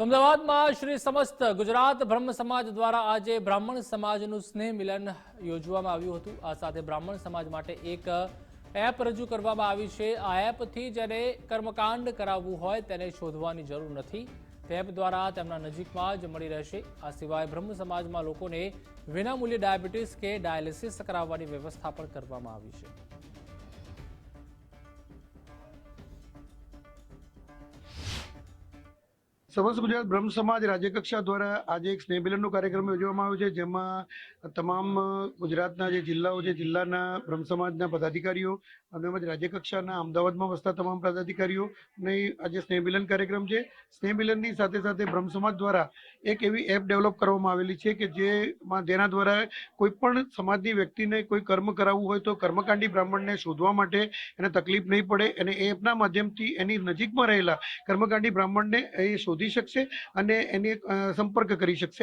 અમદાવાદમાં શ્રી સમસ્ત ગુજરાત બ્રહ્મ સમાજ દ્વારા આજે બ્રાહ્મણ સમાજનું સ્નેહ મિલન યોજવામાં આવ્યું હતું. આ સાથે બ્રાહ્મણ સમાજ માટે એક એપ રજૂ કરવામાં આવી છે. આ એપથી જેને કર્મકાંડ કરાવવું હોય તેને શોધવાની જરૂર નથી. તે એપ દ્વારા તેમના નજીકમાં જ મળી રહેશે. આ સિવાય બ્રહ્મ સમાજમાં લોકોને વિનામૂલ્યે ડાયાબિટીસ કે ડાયાલિસિસ કરાવવાની વ્યવસ્થા પણ કરવામાં આવી છે. સમસ્ત ગુજરાત બ્રહ્મ સમાજ રાજ્યકક્ષા દ્વારા આજે એક સ્નેહમિલનનો કાર્યક્રમ યોજવામાં આવ્યો છે, જેમાં તમામ ગુજરાતના જે જિલ્લાઓ છે, જિલ્લાના બ્રહ્મ સમાજના પદાધિકારીઓ અને તેમજ રાજ્યકક્ષાના અમદાવાદમાં વસતા તમામ પદાધિકારીઓ ને આજે સ્નેહમિલન કાર્યક્રમ છે. સ્નેહમિલનની સાથે સાથે બ્રહ્મ સમાજ દ્વારા એક એવી એપ ડેવલપ કરવામાં આવેલી છે કે જેમાં જેના દ્વારા કોઈ પણ સમાજની વ્યક્તિને કોઈ કર્મ કરાવવું હોય તો કર્મકાંડી બ્રાહ્મણને શોધવા માટે એને તકલીફ નહીં પડે. અને એ એપના માધ્યમથી એની નજીકમાં રહેલા કર્મકાંડી બ્રાહ્મણને એ શોધી શકશે અને એને સંપર્ક કરી શકશે.